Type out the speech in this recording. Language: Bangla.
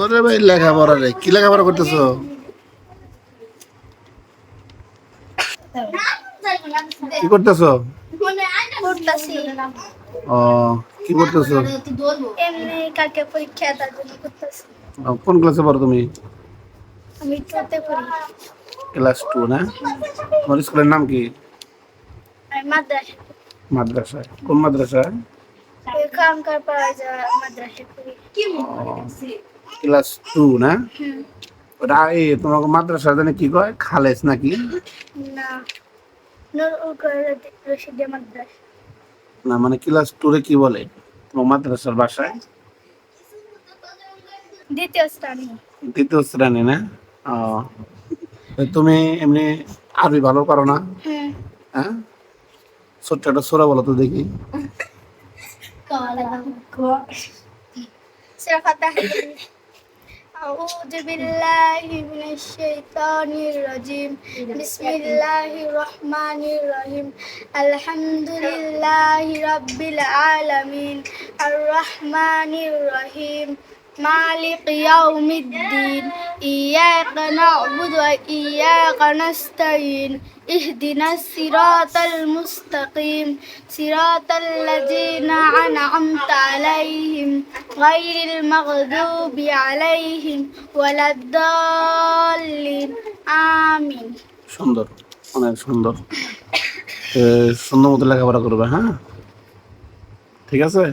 ওরে ভাই লেখাপড়া রে। কি লেখাপড়া করতেছো? কি করতেছো? ও কি করতেছো? এমনি কালকে পরীক্ষা তার জন্য করতেছি কোন ক্লাসে পড়ো তুমি? আমি টুতে পড়ি। ক্লাস টু না? তোমার স্কুলের নাম কি? আমি মাদ্রাসা। কোন মাদ্রাসায় যা মাদ্রাসা ক্লাস টু না? ওটা এই তোমাকে মাদ্রাসা জানে কি কয়? খালেস নাকি? না মানে ক্লাস টু রে কি বলে? তোমার মাদ্রাসার বাসায়? দ্বিতীয় স্থানে দ্বিতীয় শ্রেণি না? ও। তুমি এমনি আরবি ভালো পারো না? হ্যাঁ? ছোট্ট একটা সোরা বলো তো দেখি। سورة فتح أعوذ بالله من الشيطان الرجيم بسم الله الرحمن الرحيم الحمد لله رب العالمين الرحمن الرحيم مالك يوم الدين إياك نعبد وإياك نستعين اهدنا الصراط المستقيم صراط الذين أنعمت عليهم غير المغضوب عليهم ولا الضالين آمين সুন্দর অনেক সুন্দর তো সুন্দর মতো লেখাপড়া করবে হ্যাঁ ঠিক আছে